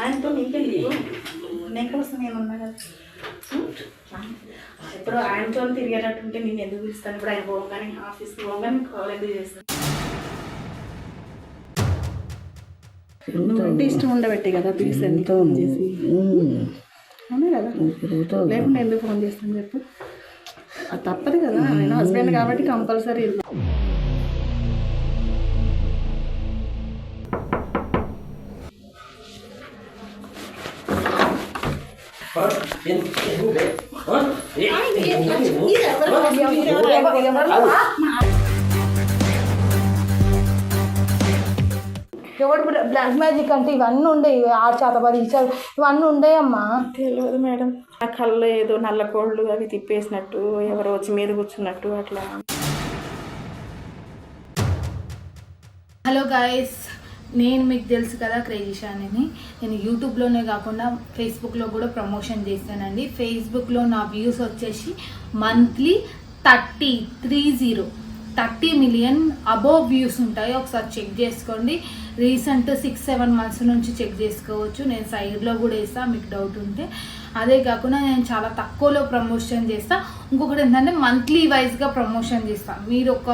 ఆయనతో నీకెళ్ళి నీకోసం నేను ఉన్నా కదా. ఇప్పుడు ఆయనతో తిరిగేటట్టుంటే నేను ఎందుకు పిలుస్తాను? ఇప్పుడు ఆయన పోగానే ఆఫీస్కి పోగానే మీకు కాల్ ఎందుకు చేస్తాను నువ్వంటే ఇష్టం ఉండబెట్టి కదా పిలిచాను ఫోన్ చేసి? అవునా కదా? లేకుండా ఎందుకు ఫోన్ చేస్తాను చెప్పు. అది తప్పదు కదా ఆయన హస్బెండ్ కాబట్టి కంపల్సరీ ఎవడు బ్లాక్ మ్యాజిక్ అంటే ఇవన్నీ ఉండే ఆరు చేతబడి ఇచ్చారు. ఇవన్నీ ఉండే అమ్మా తెలియదు మేడం. ఆ కళ్ళు ఏదో నల్ల కోళ్ళు అవి తిప్పేసినట్టు ఎవరో వచ్చి మీద కూర్చున్నట్టు అట్లా. హలో గాయస్ నేను మీకు తెలుసు కదా క్రేజీషాని నేను యూట్యూబ్లోనే కాకుండా ఫేస్బుక్లో కూడా ప్రమోషన్ చేస్తానండి. ఫేస్బుక్లో నా వ్యూస్ వచ్చేసి monthly thirty three zero. Thirty million above views ఉంటాయి. ఒకసారి చెక్ చేసుకోండి. రీసెంట్ సిక్స్ సెవెన్ మంత్స్ నుంచి చెక్ చేసుకోవచ్చు. నేను సైడ్లో కూడా వేస్తాను మీకు డౌట్ ఉంటే. అదే కాకుండా నేను చాలా తక్కువలో ప్రమోషన్ చేస్తా. ఇంకొకటి ఏంటంటే మంత్లీ వైజ్గా ప్రమోషన్ చేస్తా. మీరు ఒక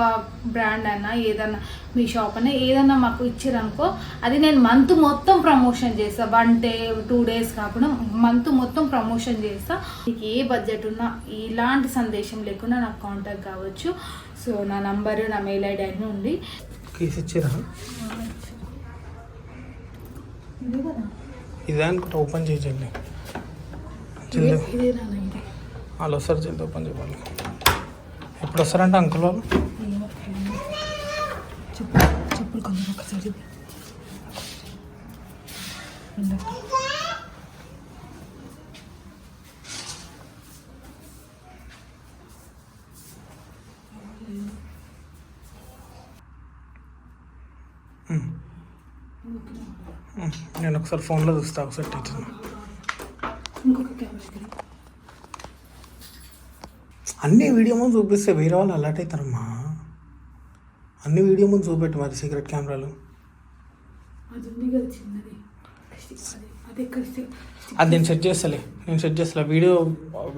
బ్రాండ్ అయినా ఏదన్నా మీ షాప్ అయినా ఏదన్నా మాకు ఇచ్చారనుకో అది నేను మంత్ మొత్తం ప్రమోషన్ చేస్తా. వన్ డే టూ డేస్ కాకుండా మంత్ మొత్తం ప్రమోషన్ చేస్తా. మీకు ఏ బడ్జెట్ ఉన్నా ఇలాంటి సందేశం లేకుండా నాకు కాంటాక్ట్ కావచ్చు. సో నా నంబరు నా మెయిల్ ఐడి అన్నీ ఉంది. ఇదే అనుకుంటా ఓపెన్ చేయండి జల్దీ వాళ్ళు వస్తారు జల్దీ ఓపెన్ చేయాలి. ఎప్పుడు వస్తారంటే అంకుల్ వాళ్ళు? చెప్పులు నేను ఒకసారి ఫోన్లో చూస్తా ఒకసారి టీచర్ ఇంకొక కెమెరా అన్ని వీడియో ముందు చూపిస్తే వేరే వాళ్ళు అలర్ట్ అవుతారమ్మా. అన్ని వీడియో ముందు చూపెట్టు మరి సీక్రెట్ కెమెరాలు. అది నేను సెట్ చేస్తలే నేను సెట్ చేస్తా వీడియో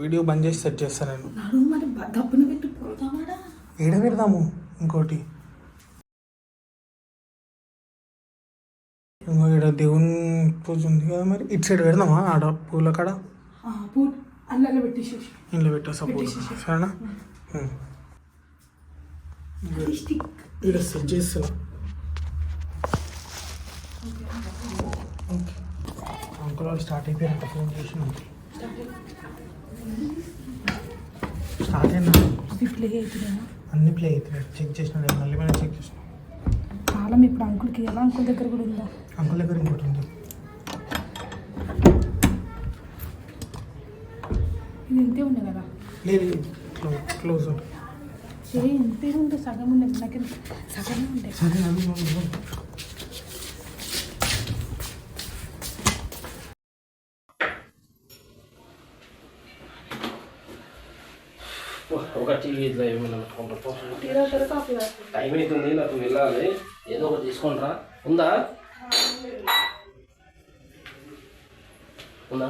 వీడియో బంద్ చేసి సెట్ చేస్తాను నేను. ఏడ పెడదాము ఇంకోటి. ఇంకో ఈడ దేవుని పూజ ఉంది కదా మరి. ఇటు సైడ్ పెడదామా? ఆడ పూల కాడ? అల్లలో పెట్టేసేసి. ఇంట్లో పెట్టేసా పూల సరేనా? ఈడ సెట్ చేస్తున్నా ఓకే. అంకుల్ వాళ్ళు స్టార్ట్ అయిపోయారంట ఫోన్ చేసిన స్టార్ట్ అయినా ప్లే అవుతుందేమో అన్ని ప్లే అవుతున్నాయి చెక్ చేసిన మళ్ళీ మళ్ళీ చెక్ చేసిన కాలం ఇప్పుడు అంకుల్కి ఎలా? అంకుల్ దగ్గర కూడా ఉందా? అంకుల్ దగ్గర ఇంకోటి ఉంది. ఇది ఇంతే ఉంది కదా. లేదు క్లోజ్ ఇంతే ఉంది సగం ఉండే నాకు సగం ఉండే. సరే నువ్వు- ఒక టీవీ ఇట్లా ఏమైనా. టైం అవుతుంది నాకు వెళ్ళాలి. ఏదో ఒకటి తీసుకుంటారా ఉందా? ఉందా?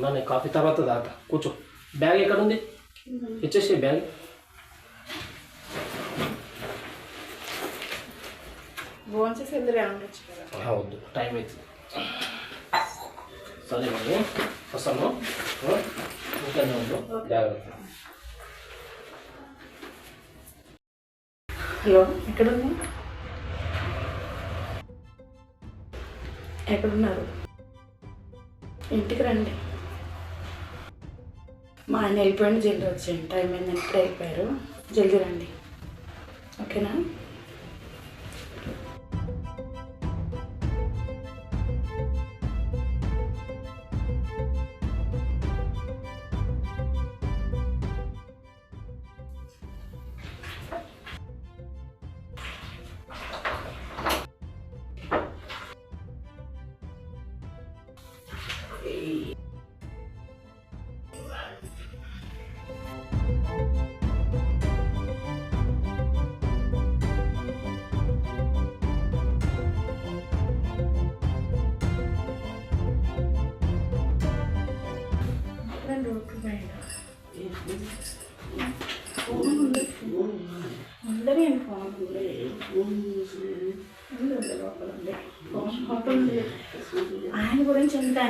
నా నేను కాఫీ తర్వాత దాకా కూర్చో. బ్యాగ్ ఎక్కడ ఉంది. ఇచ్చేసి బ్యాగ్. వద్దు. టైం అవుతుంది సరే మరి. వస్తాను. ఉండు. జాగ్రత్త హలో ఎక్కడుంది? ఎక్కడున్నారు? ఇంటికి రండి. మా ఆయన వెళ్ళిపోయిన జల్దీ వచ్చేయండి. టైం అయింది ఇప్పుడే అయిపోయారు. జల్దీ రండి. ఓకేనా?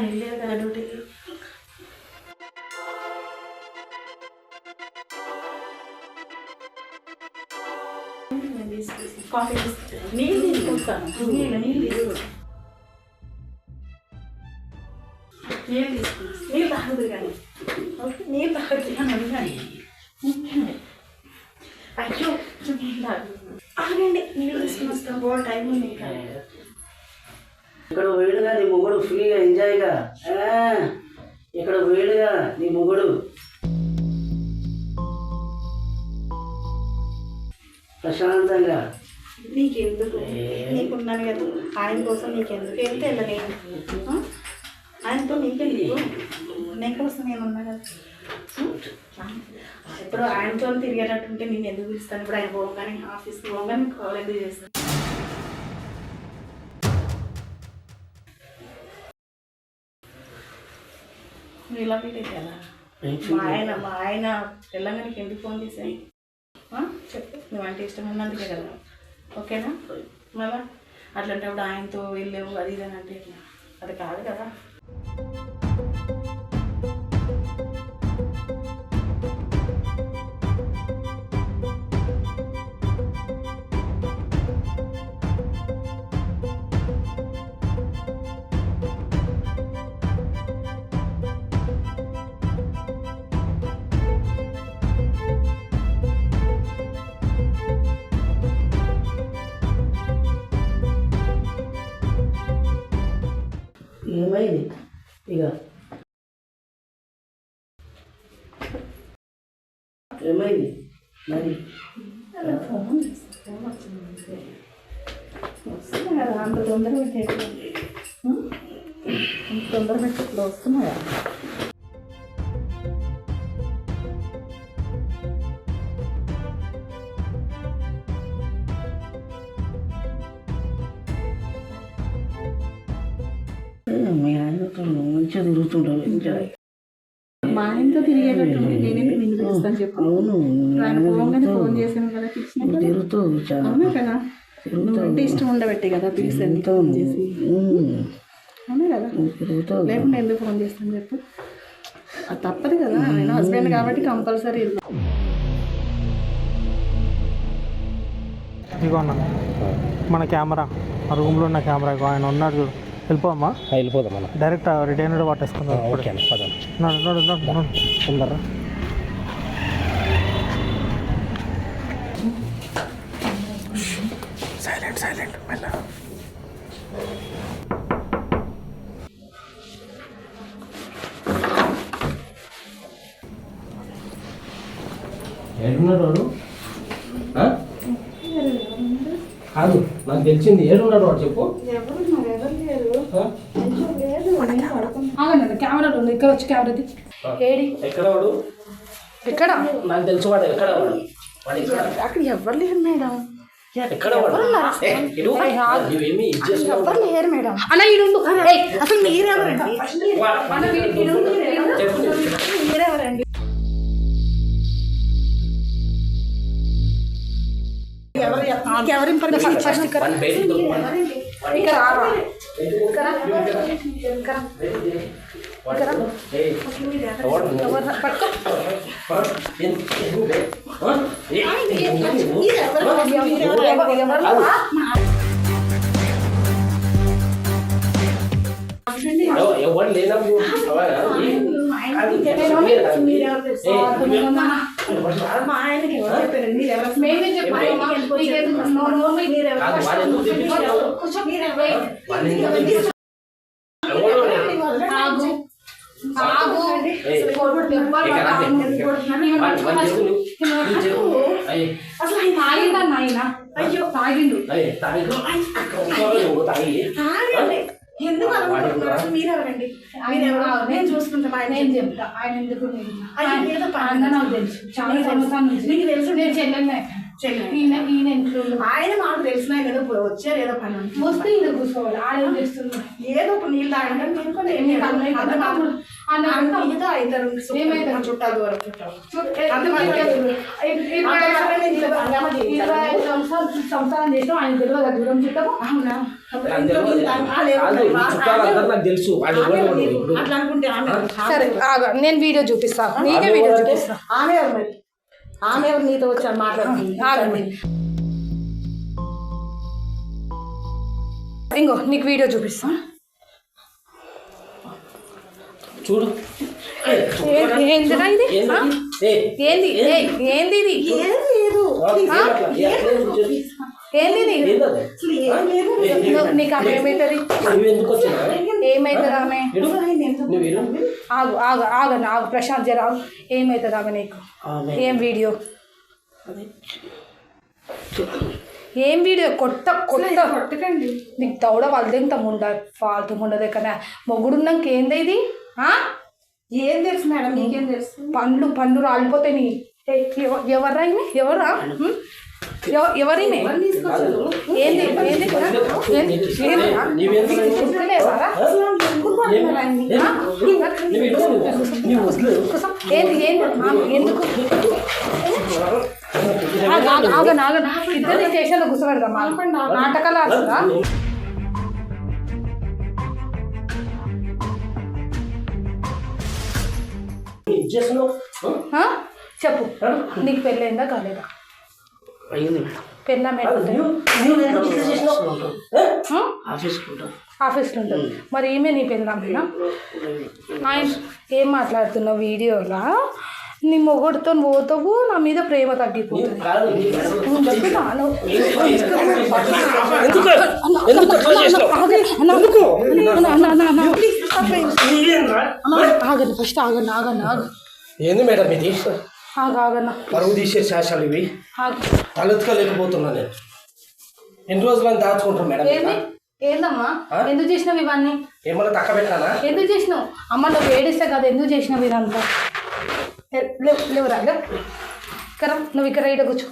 ఆయన వెళ్ళేది కదా డ్యూటీకి కాఫీ నీళ్ళు తీసుకుంటాను నీళ్ళు నీళ్ళు నీళ్ళు తీసుకుంటాను నీళ్ళు తాగదు కానీ ఓకే నీళ్ళు తాగదు అయ్యో నీళ్ళు తాగదు ఆగండి నీళ్ళు తీసుకుని వస్తాం బోల్ టైం ఉంది ఇంకా ఇక్కడ వేడుగా నీ మొగుడు ఫ్రీగా ఎంజాయ్గా. ఇక్కడ వేడుగా నీ మొగుడు. ప్రశాంతంగా. నీకెందుకు? నీకున్నాను కదా. ఆయన కోసం నీకెందుకు? వెళ్తే వెళ్ళలేను. ఆ? ఆయనతో నీకెందుకు? నేను కోసం నేను ఉన్నా కదా? ఇప్పుడు ఆయనతో తిరిగేటట్టుంటే నేను ఎందుకు పిలుస్తాను? ఇప్పుడు ఆయన పోగానే ఆఫీస్కి పోగానే కాల్ ఎందుకు చేస్తాను? నువ్వు ఇలా అయితే ఎలా మా ఆయన మా ఆయన తెలంగాణకి ఎందుకు ఫోన్ చేశాను ఆ? చెప్పు. నువ్వంటే ఇష్టం ఉన్నందుకే కదా. ఓకేనా? మళ్ళా అట్లాంటప్పుడు ఆయనతో వెళ్ళేవు అది ఇది అని అంటే? అది కాదు కదా. ఏమైంది ఇక. ఏమైంది? మరి? అంత తొందరగా పెట్టే అంత తొందర పెట్టి ఇప్పుడు వస్తున్నా ఎంజాయ్ మా ఆయనతో తిరిగేటట్టు నేనైతే నిన్ను పిలుస్తాను చెప్పు. అవును ఆయన పోగానే ఫోన్ చేశాను కదా పిలిచినా కదా. తిరుగుతూ చాలా అవునా కదా? నువ్వంటే ఇష్టం ఉండబెట్టి కదా పిలిచాను ఫోన్ చేసి. అవునా కదా? లేకుండా ఎందుకు ఫోన్ చేస్తాను చెప్పు. అది తప్పదు కదా. ఆయన హస్బెండ్ కాబట్టి కంపల్సరీ ఇగో అన్న మన కెమెరా ఆ రూమ్లో ఉన్న కెమెరా ఇగో ఆయన ఉన్నాడు చూడు. వెళ్ళిపోమ్మా వెళ్ళిపోదాం మనం డైరెక్ట్ రిటైన్ పట్టేసుకుందాం ఓకే అన్న పదాం నడు నడు నడు నడు. తొందరరా. సైలెంట్ సైలెంట్ మెల్ల. ఏడున్నాడు వాడు? కాదు నాకు తెలిసింది ఏడున్నాడు వాడు చెప్పు ఎవరు మరి ఎవరు లేరు ఆ? లేదు నేను పడుకున్నా ఆగండి కెమెరాలో ఉంది ఇక్కడ వచ్చి కెమెరా తీ. ఏడి? ఎక్కడ వాడు? ఎక్కడ? నాకు తెలుసు వాడు ఎక్కడ వాడు? అక్కడ ఎవరు లేరు మేడం? ఎవరు లేరు మేడం? అన్న అసలు మీరెవరండి? మీరెవరండి? ఎవరు ఇన్ఫర్మేషన్ ఫస్ట్ ఇక్కడ. ఇక్కడ రారా వాడు- ఏయ్, ఎవడు నువ్వు? పట్టుకో వాడు ఎందుకు? ఎందుకు? ఆ? ఏ, నువ్వు? ఎవరు- ఎవరు? కాదు. ఎవ- ఎవడు లేనప్పుడు అవనా? ఏ? కాదు. మీరే కాదు. ఏ, నువ్వే- మా ఆయనకి ఎవరు చెప్పారు మీరు ఎవరు అసలు ఆయన తాగిందా నాయన అయ్యో తాగిండు అయ్యి, తాగి. ఒక్కరు నువ్వు తాగి. ఆగండి. ఎందుకు అనుకుంటున్నారు? కూడా- అసలు మీరెవరండి మీరెవరు నేను చూసుకుంటా ఆయన నేను చెప్తా ఆయన ఎందుకు ఆయన ఏదో ఆయన నాకు తెలుసు చాలా సంవత్సరాల నుంచి నీకు తెలుసు నేను చెల్లెల్ని చెల్లి ఈయన ఈయన ఇంట్లో ఆయన మాకు తెలిసిన ఆయన ఏదో ఇప్పుడు వచ్చారు ఏదో పని ఉంది. వస్తే ఈయన కూర్చోవాలి. ఆడేం చేస్తుంది ఏదో ఒక నీళ్ళు తాగడం నేను కూడా ఏం నీకు అన్న చేయాలి? అంత మాత్రం అన్న అంత మిగతా ఇద్దరు ఏమైంది? మా చుట్టాలు సంసారం చేసాం ఆయన తెలియదు దూరం చుట్టము. అవునా? అట్లా అనుకుంటే సరే నేను వీడియో చూపిస్తా. నీకే వీడియో చూపిస్తా. ఆమె ఆమె ఎవరు నీతో వచ్చారు మాట్లాడుతుంది? ఇంకో నీకు వీడియో చూపిస్తా. చూడు. ఏందిరా ఇది? ఏంది? ఏంది? ఇది? ఏం లేదు. నీకు ఆమె ఏమవుతుంది ఆమె. ఆగు ఆగు ఆగను ఆగు ప్రశాంత్ జర ఏమవుతుంది ఆమె నీకు? ఏం వీడియో? ఏం వీడియో? కొత్త కొత్త. కొట్టకండి. నీకు దౌడ వాళ్ళదేంత ముండ ఫాల్తు ఉండదు కానీ మొగుడున్నాక ఏంది ఇది? ఆ? ఏం తెలుసు మేడం మీకేం తెలుసు? పండ్లు పండ్లు రాలిపోతాయి నీ. ఏ, ఎవ- ఎవర్రా ఈమె ఎవరా హ్మ్? ఎవ- ఎవరిమే ఏంది ఏంది ఏంది? ఏందిరా? నీవెందుకు గుర్తులేవారా? ఏం? ఆ? నువ్వు ఇరు. నువ్వు వదిలు. కూర్చో. ఏంది ఏంది ఆ, ఎందుకు ఆగ ఆగ ఆగను ఆగను ఇద్దరిని స్టేషన్లో కూర్చోబెడదాం నాటకాలు ఆడుతుందా? చెప్పు నీకు పెళ్ళైందా కాలేదా మేడం. పెళ్ళ ఉంటాం ఆఫీస్లో ఉంటుంది మరి ఈమె నీ పెళ్ళామేనా ఆయన ఏం మాట్లాడుతున్నావు వీడియోలా? నీ మొగుడుతో పోతావు నా మీద ప్రేమ తగ్గిపోతుంది? ఆగండి ఫస్ట్ ఆగండి ఆగండి ఆగ ఏంది మేడం ఇది పరువు తీసే శాసాలు ఇవి. తలెత్తుకోలేకపోతున్నా నేను. ఎన్ని రోజులని దాచుకుంటాం మేడం? ఏందమ్మా? ఎందుకు చేసినావు ఇవన్నీ? ఏమన్నా తక్క పెట్టానా ఎందుకు చేసినావు? అమ్మ నువ్వు ఏడిస్తే కదా ఎందుకు చేసినావు ఇదంతా? లేవు లేవు ఇక్కడ నువ్వు ఇక్కడ ఇక్కడ కూర్చో.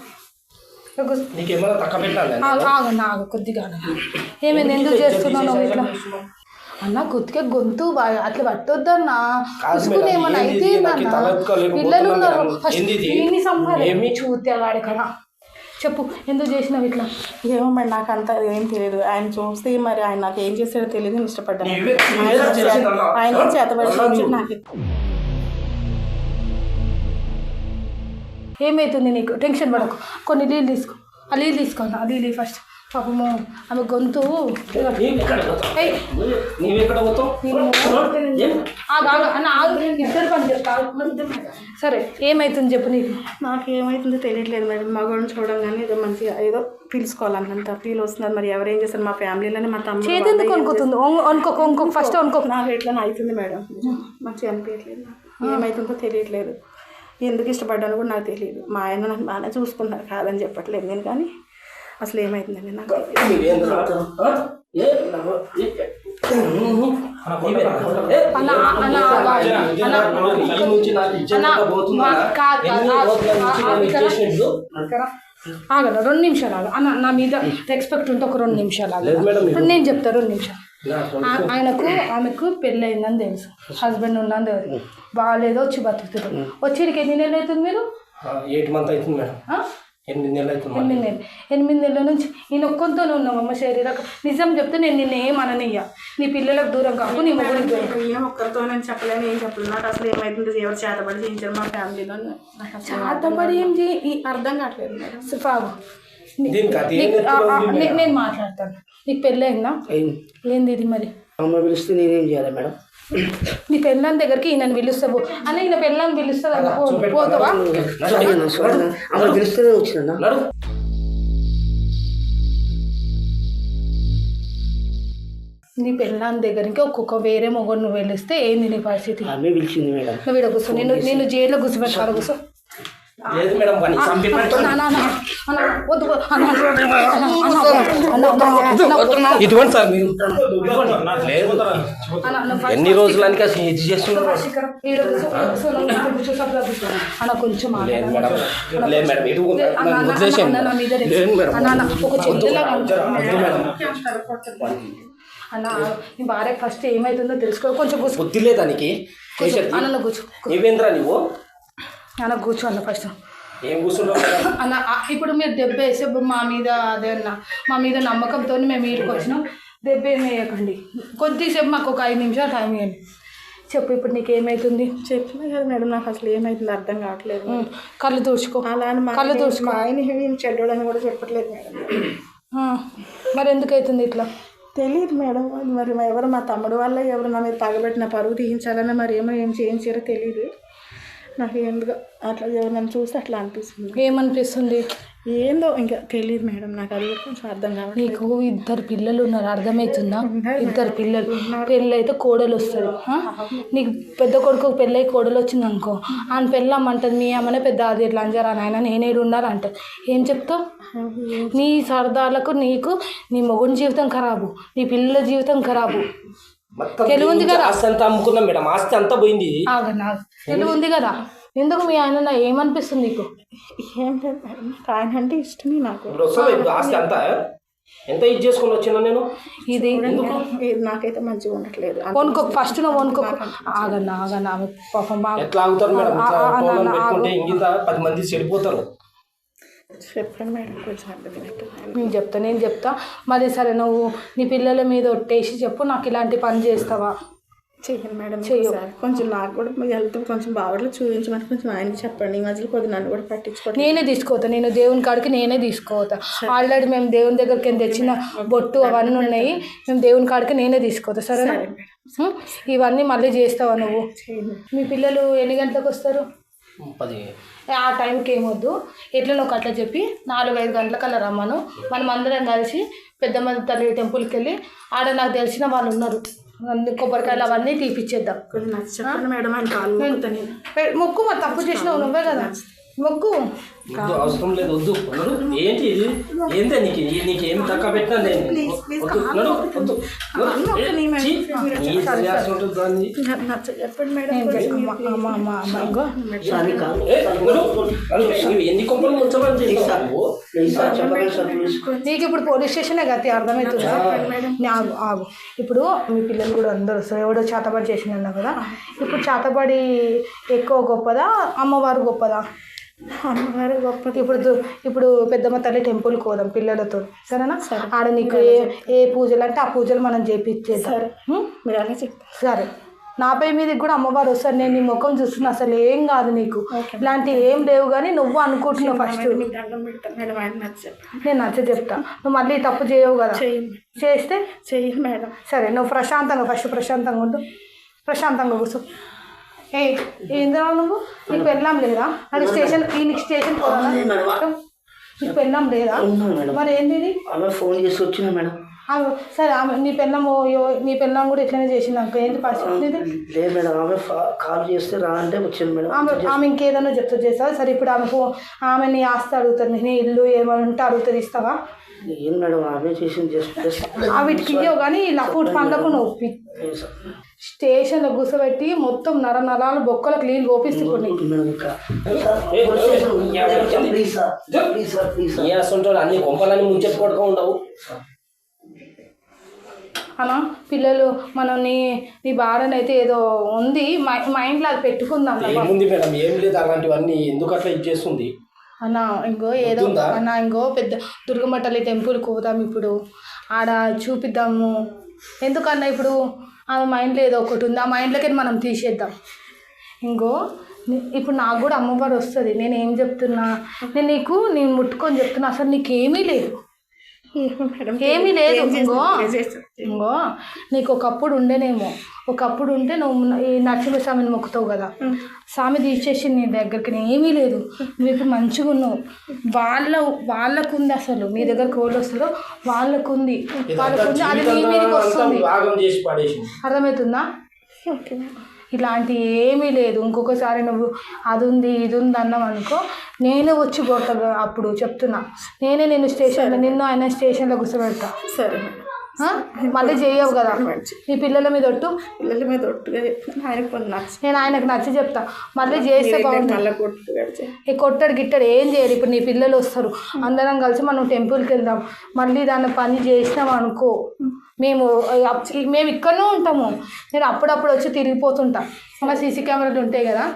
నీకేమన్నా తక్క పెట్టాలి ఆగు ఆగు కొద్దిగా. ఏమైంది? ఎందుకు చేస్తున్నావు నువ్వు ఇట్లా? అన్న కొద్దిగా గొంతు అట్లా పట్టొద్దన్నా. ఏమన్నా అయితే పిల్లలు ఉన్నారు. ఫస్ట్? చూతేవాడు కదా చెప్పు ఎందుకు చేసినావు ఇట్లా? ఏమో మరి నాకు అంత ఏం తెలియదు. ఆయన చూస్తే మరి ఆయన నాకు ఏం చేస్తాడో తెలియదు నేను ఇష్టపడ్డాను? ఆయన చేతబడి నాకు. ఏమవుతుంది నీకు? టెన్షన్ పడకు. కొన్ని నీళ్ళు తీసుకో. ఆ నీళ్ళు తీసుకోండి ఆ నీళ్ళు ఫస్ట్. పాపము ఆమె గొంతు సరే ఏమవుతుంది చెప్పు నీకు? నాకు ఏమైతుందో తెలియట్లేదు మేడం. మగవాడిని చూడంగానే ఏదో మంచిగా ఏదో పిలుచుకోవాలన్నంత ఫీల్ వస్తున్నారు. మరి ఎవరేం చేస్తారు? మా ఫ్యామిలీలోనే మా తమ్ముడు చేతి వంగు- వణుకోకు వంకోకు ఫస్ట్ వణుకోకు నాకు ఎట్లా అవుతుంది మేడం. మంచిగా అనిపించట్లేదు నాకు. ఏమైతుందో తెలియట్లేదు. ఎందుకు ఇష్టపడ్డాను కూడా నాకు తెలియదు. మా ఆయన నాకు బాగానే చూసుకుంటారు కాదని చెప్పట్లేదు నేను కానీ. అసలు ఏమైతుందండి నాకు తెలియదు. నీవేం రాదు? ఆ? ఏ? నాకు- ఏ? నీవేనా? ఏ? అన్న అన్న ఆగు, ఆగు. అన్న ఈ నుంచి నాకు ఇజ్జత్ అన్న, పోతుందా? మా- కాదు, కాదు, ఎన్ని ఆగు. రోజుల నుంచి ఆ- నేను ఇక్కడ- చేసిండు? ఇక్కడ ఆగల రెండు నిమిషాలు ఆగు అన్న నా మీద రెస్పెక్ట్ ఉంటే ఒక రెండు నిమిషాలు ఆగు ఇప్పుడు నేను చెప్తా రెండు నిమిషాలు ఆయనకు ఆమెకు పెళ్ళి అయిందని తెలుసు హస్బెండ్ ఉన్నదని తెలుసు బాగాలేదో వచ్చి బతుకుతారు వచ్చేటికి ఎన్ని నెలలు అవుతుంది మీరు ఎయిట్ మంత్ అవుతుంది మేడం ఆ? ఎనిమిది నెలలు ఎనిమిది నెలలు. ఎనిమిది నెలల నుంచి నేను ఒక్కొంతోనే ఉన్నామమ్మ శరీరం నిజం చెప్తే నేను నిన్ను ఏం అననయ్యా. నీ పిల్లలకు దూరం కాకు నీ దూరం ఏం ఒక్కరితో నేను చెప్పలేను ఏం చెప్పలేదు నాకు అసలు ఏమైతుందో? ఎవరు చేతబడి చేయించారు మా ఫ్యామిలీలో? చేతబడి ఏం చేయి? ఈ- అర్థం కావట్లేదు నే- నేను మాట్లాడతాను. నీకు పెళ్ళి అయింది. ఏంది ఇది మరి? అమ్మ పిలిస్తే నేనేం చేయాలి మేడం? నీ పెళ్ళాం దగ్గరికి ఈయనని పిలుస్తావు. అని ఈయన పెళ్ళాన్ని పిలుస్తుంది అన్న పోతావా? పిలిస్తేనే వచ్చిందన్నా నడు. నీ పెళ్ళాం దగ్గరికి ఒక్కొక్క వేరే మొగడు నువ్వు వెళ్ళిస్తే ఏంది నీ పరిస్థితి? ఆమె పిలిచింది మేడం. నువ్వు ఇక్కడ కూర్చో. నేను నేను జైల్లో కూర్చోబెట్టాలి కూర్చో. లేదు మేడం ఇటువంటి సార్ మీరు. ఎన్ని రోజులనికి అసలు ఇది చేస్తున్నారు? కొంచెం లేదు. మేడం. ఇటు లేదు మేడం. వద్దు మేడం. అన్న నీ భార్య ఫస్ట్ ఏమైతుందో తెలుసుకో. కొంచెం కూర్చో. బుద్ధి లేదా నీకు? అన్న కూర్చో. నీవేంద్రా నువ్వు అన్న కూర్చో అన్న ఫస్ట్. ఏం? అన్న ఇప్పుడు మీరు దెబ్బ వేసే మా మీద అదే అన్న మా మీద నమ్మకంతో మేము వీడికి వచ్చినాం. దెబ్బ ఏమి వేయకండి. కొద్దిసేపు మాకు ఒక ఐదు నిమిషాలు టైం ఇవ్వండి చెప్పు ఇప్పుడు నీకు ఏమవుతుంది చెప్పినా కదా మేడం నాకు అసలు ఏమైతుందో అర్థం కావట్లేదు. కళ్ళు తుడుచుకో. అలా అని మా కళ్ళు మా ఆయన ఏం చెడ్డోడని కూడా చెప్పట్లేదు మేడం. మరి ఎందుకు అవుతుంది ఇట్లా? తెలియదు మేడం మరి ఎవరు మా తమ్ముడు వల్ల ఎవరు నా మీద పగబెట్టిన పరువు తీయించాలని మరి ఏమో ఏం చేయించారో తెలియదు నాకు ఎందుకు అట్లా ఎవరు నన్ను చూస్తే అట్లా అనిపిస్తుంది. ఏమనిపిస్తుంది? ఏందో ఇంకా తెలియదు మేడం నాకు అది కొంచెం అర్థం కావట్లేదు. నీకు ఇద్దరు పిల్లలు ఉన్నారు అర్థమవుతుందా ఇద్దరు పిల్లలు. పెళ్ళి అయితే కోడలు వస్తుంది. ఆ? నీకు పెద్ద కొడుకు పెళ్ళి కోడలు వచ్చింది అనుకో ఆయన పెళ్ళమ్మంటది మీ అమ్మనే పెద్ద అది లంజరా నాయన నేనేడు ఉన్నారు అంటది. ఏం చెప్తావు? నీ సరదాలకు నీకు నీ మొగుని జీవితం ఖరాబు నీ పిల్లల జీవితం ఖరాబు. తెలివి ఉంది కదా. ఆస్తి అంతా అమ్ముకున్నాం మేడం. ఆస్తి అంతా పోయింది. తెలివి ఉంది కదా? ఎందుకు మీ ఆయన నా ఏమనిపిస్తుంది నీకు? ఏం లేదు మేడం నాకు ఆయన అంటే ఇష్టమే నాకు. ఇప్పుడు వస్తావా ఇప్పుడు ఆస్తి అంతా? ఎంత ఇది చేసుకొని వచ్చినా నేను? ఇది నాకైతే మంచిగా ఉండట్లేదు. వనుకో ఫస్ట్ నువ్వు వనుకో ఆగన్నా ఆగన్నా ఆమె పాపం బాగా ఎట్లా ఆగుతారు మేడం? ఇట్లా ఆ, ఆ, పొలం ఆ, పెట్టుకుంటే ఇంగిత పది మంది చెడిపోతారు. చెప్పండి మేడం కొంచెం అర్థమైనట్టు నేను చెప్తా నేను చెప్తా. మరి సరే నువ్వు నీ పిల్లల మీద ఒట్టేసి చెప్పు నాకు ఇలాంటి పని చేస్తావా? చెయ్యండి మేడం చెయ్యు. కొంచెం నాకు కూడా మీ హెల్త్ కొంచెం బాగోట్లేదు చూపించమని కొంచెం ఆయనకి చెప్పండి. ఈ మధ్యలో కొద్దిగా నన్ను కూడా పట్టించుకోండి. నేనే తీసుకోతా నేను దేవుని కాడికి నేనే తీసుకోతా. ఆల్రెడీ మేము దేవుని దగ్గరికి ఎంత తెచ్చిన బొట్టు అవన్నీ ఉన్నాయి మేము దేవుని కాడికి నేనే తీసుకోతా. సరేనా? ఉం? ఇవన్నీ మళ్ళీ చేస్తావా నువ్వు? మీ పిల్లలు ఎన్ని గంటలకు వస్తారు? పది ఆ టైంకి ఏమొద్దు. ఎట్లా నువ్వు అట్లా చెప్పి నాలుగు ఐదు గంటలకల్లా రమ్మను. మనం అందరం కలిసి పెద్దమ్మ తల్లి టెంపుల్కి వెళ్ళి ఆడ నాకు తెలిసిన వాళ్ళు ఉన్నారు. అన్ని కొబ్బరికాయలు అవన్నీ తీపిచ్చేద్దాం. మేడం మొక్కు మరి తప్పు చేసినావు నువ్వే కదా. మొక్కు. అవసరం లేదు వద్దు. ఏంటి ఇది? ఏంటి నీకు? నీకు ఏం తక్కువ పెట్టినా నాకు చెప్పండి ఇప్పుడు పోలీస్ స్టేషనే గతి అర్థమవుతుందా ఆగు ఆగు. ఇప్పుడు మీ పిల్లలు కూడా అందరూ వస్తారు. ఎవడో చేతబడి చేసిన కదా. ఇప్పుడు చేతబడి ఎక్కువ గొప్పదా అమ్మవారు గొప్పదా? అమ్మగారు గొప్ప ఇప్పుడు ఇప్పుడు పెద్దమ్మ తల్లి టెంపుల్కి పోదాం పిల్లలతో. సరేనా? ఆడ నీకు ఏ ఏ పూజలు అంటే ఆ పూజలు మనం చేపించేద్దాం ఉం? మీరు అలా చెప్తారు సరే. నాపై మీదకి కూడా అమ్మవారు వస్తారు. నేను నీ ముఖం చూస్తున్నా. అసలు ఏం కాదు నీకు. ఇలాంటి ఏం లేవు కానీ నువ్వు అనుకుంటున్నావు ఫస్ట్. నేను నచ్చ చెప్తా. నువ్వు మళ్ళీ తప్పు చేయవు కదా. చేస్తే? చెయ్యండి మేడం. సరే నువ్వు ప్రశాంతంగా ఫస్ట్ ప్రశాంతంగా ఉండు. ప్రశాంతంగా కూర్చో. ఏ ఏంద్రా నువ్వు? నీకు పెళ్ళాం లేదా? అది స్టేషన్ ఈ స్టేషన్ నీకు పెళ్ళాం లేదా? మరి ఏంది ఇది? ఆమె ఫోన్ చేసి వచ్చిన మేడం. సరే ఆమె నీ పెళ్ళము నీ పెళ్ళం కూడా ఇట్లనే చేసింది అనుకో ఏంటి పరిస్థితి? లేదు మేడం. ఆమె కాల్ చేస్తే రా అంటే వచ్చాను మేడం. ఆమె ఆమె ఇంకేదైనా చెప్తా చేస్తావా? సరే ఇప్పుడు ఆమె ఆమె నీ ఆస్తి అడుగుతుంది. నీ ఇల్లు ఏమైనా ఉంటే అడుగుతుంది ఇస్తావా? ఏం మేడం? ఆమె చేసింది వీటికి ఇవ్వవు కానీ ఇలా ఫుడ్ పండ్లకు నువ్వు పి- స్టేషన్లో కూర్చోబెట్టి మొత్తం నర నరాలు బొక్కలకు నీళ్ళు పోపిస్తుంది మేడం ఇంకా ఏ, ఏ, ఏ, please sir please sir please sir నీ అసలు అన్ని కొంపలన్నీ ఉండవు అలా పిల్లలు మనం నీ నీ భార్యను అయితే ఏదో ఉంది మై- మైండ్లో అది పెట్టుకుందాం. ఏముంది మేడం ఏం లేదు అలాంటివన్నీ ఎందుకు అట్లా ఇది చేస్తుంది? అన్న ఇంకో ఏదో? అన్న ఇంకో పెద్ద దుర్గమ్మ తల్లి టెంపుల్కి పోదాం ఇప్పుడు. ఆడ చూపిద్దాము. ఎందుకన్నా ఇప్పుడు? ఆమె మైండ్లో ఏదో ఒకటి ఉంది. ఆ మైండ్లోకి మనం తీసేద్దాం. ఇంకో ఇప్పుడు నాకు కూడా అమ్మవారు వస్తుంది. నేను ఏం చెప్తున్నా? నేను నీకు నేను ముట్టుకొని చెప్తున్నా. అసలు నీకేమీ లేదు. ఏమో లేదు ఇంకో? ఇంకో నీకు ఒకప్పుడు ఉండేనేమో. ఒకప్పుడు ఉంటే నువ్వు ఈ నరసింహస్వామిని మొక్కుతావు కదా. స్వామి తీసేసి నీ దగ్గరికి ఏమీ లేదు. నువ్వు ఇప్పుడు మంచిగా ఉన్నావు. వాళ్ళ వాళ్ళకు ఉంది అసలు. మీ దగ్గరకు ఎవరు వస్తారో వాళ్ళకు ఉంది వాళ్ళకు ఉంది అది మీ మీదకి వస్తుంది. అర్థమవుతుందా? ఇలాంటి ఏమీ లేదు. ఇంకొకసారి నువ్వు అది ఉంది ఇది ఉంది అన్నావు అనుకో నేనే వచ్చి కొడతా అప్పుడు చెప్తున్నా. నేనే నేను స్టేషన్లో నిన్ను ఆయన స్టేషన్లో కూర్చోబెడతా. సరే? మళ్ళీ చేయవు కదా. నీ పిల్లల మీద ఒట్టు? పిల్లల మీద ఒట్టుగా చెప్పిన ఆయనకు నేను ఆయనకు నచ్చి చెప్తా. మళ్ళీ చేస్తే బాగుంటుంది ఈ కొట్టడు గిట్టడు ఏం చేయరు. ఇప్పుడు నీ పిల్లలు వస్తారు. అందరం కలిసి మనం టెంపుల్కి వెళ్దాం. మళ్ళీ దాన్ని పని చేసినాం అనుకో మేము మేము ఇక్కడనే ఉంటాము. నేను అప్పుడప్పుడు వచ్చి తిరిగిపోతుంటా. మన సీసీ కెమెరాలు ఉంటాయి కదా.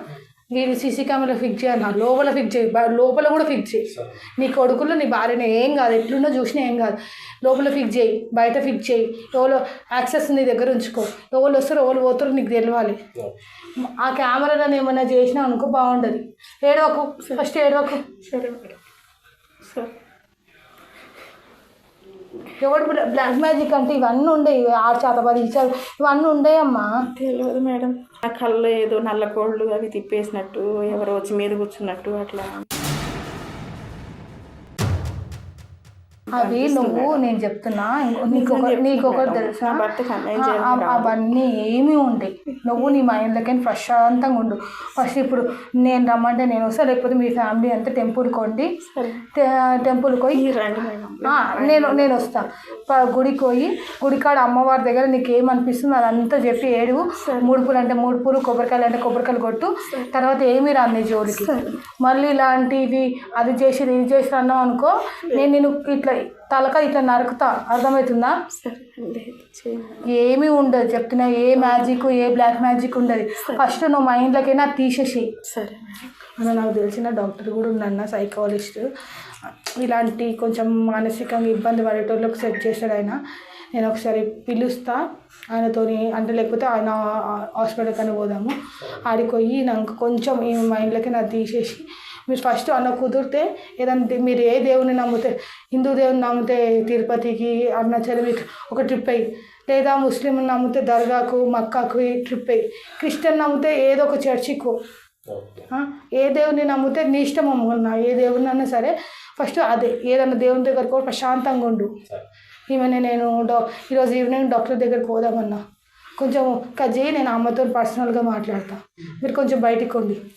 మీరు సీసీ కెమెరా ఫిక్స్ చేయాలి నా లోపల ఫిక్స్ చేయి. బ- లోపల కూడా ఫిక్స్ చేయి. నీ కొడుకులు నీ భార్యని ఏం కాదు. ఎట్లున్నా చూసినా ఏం కాదు. లోపల ఫిక్స్ చేయి. బయట ఫిక్స్ చేయి. ఎవరో యాక్సెస్ నీ దగ్గర ఉంచుకో. ఎవరు వస్తారు ఎవరు పోతారో నీకు తెలియాలి ఆ కెమెరాలను ఏమైనా చేసినా అనుకో బాగుండదు. ఏడవకు. ఫస్ట్ ఏడవకు. సరే సరే. ఎవడు బ్లాక్ మ్యాజిక్ అంటే ఇవన్నీ ఉండేవి ఆరు చేత పది ఇచ్చారు. ఇవన్నీ ఉండేయమ్మా. తెలియదు మేడం. నా కళ్ళు ఏదో నల్ల కోళ్ళు అవి తిప్పేసినట్టు ఎవరో వచ్చి మీద కూర్చున్నట్టు అట్లా. అవి నువ్వు నేను చెప్తున్నా. నీకు నీకు ఒకటి తెలుసా? అవన్నీ ఏమీ ఉంటాయి నువ్వు నీ మైండ్లకి ప్రశాంతంగా ఉండు. ఫస్ట్ ఇప్పుడు నేను రమ్మంటే నేను వస్తా లేకపోతే మీ ఫ్యామిలీ అంతా టెంపుల్ కొండి సరే. టెంపుల్కి పోయి నేను నేను వస్తా. గుడికి పోయి గుడికాడ అమ్మవారి దగ్గర నీకు ఏమనిపిస్తుందో అదంతా చెప్పి ఏడువు. మూడుపులు అంటే మూడుపులు కొబ్బరికాయలు అంటే కొబ్బరికాయలు కొట్టు. తర్వాత ఏమి రాను నీ జోలికి. మళ్ళీ ఇలాంటివి అది చేసి ఇది చేసి అన్నావు అనుకో నేను నేను ఇట్లా తలక ఇట్లా నరుకుతా. అర్థమవుతుందా? ఏమీ ఉండదు చెప్తున్నా. ఏ మ్యాజిక్ ఏ బ్లాక్ మ్యాజిక్ ఉండదు. ఫస్ట్ నువ్వు మైండ్లకైనా తీసేసి సరే. నాకు తెలిసిన డాక్టర్ కూడా ఉందన్న సైకాలజిస్ట్ ఇలాంటి కొంచెం మానసికంగా ఇబ్బంది పడేటోళ్ళకి సెట్ చేస్తాడు ఆయన. నేను ఒకసారి పిలుస్తా. ఆయనతోని అంటే లేకపోతే ఆయన హాస్పిటల్ కానీ పోదాము. ఆడికి పోయి నాకు కొంచెం ఈ మైండ్లకి నాకు తీసేసి మీరు ఫస్ట్ అన్న కుదిరితే ఏదంటే మీరు ఏ దేవుని నమ్మితే హిందూ దేవుని నమ్మితే తిరుపతికి అరుణాచలం ఒక ట్రిప్ అయ్యి లేదా ముస్లిం నమ్మితే దర్గాకు మక్కాకు ట్రిప్ అయ్యి క్రిస్టియన్ నమ్మితే ఏదో ఒక చర్చికు ఏ దేవుని నమ్మితే నీ ఇష్టం అమ్ముకున్నా ఏ దేవుని అన్నా సరే ఫస్ట్ అదే. ఏదన్నా దేవుని దగ్గర కూడా ప్రశాంతంగా ఉండు. ఈమెను నేను డా ఈరోజు ఈవినింగ్ డాక్టర్ దగ్గరికి పోదామన్నా. కొంచెం కజ్జి నేను అమ్మతో పర్సనల్గా మాట్లాడతా. మీరు కొంచెం బయటికి కొండి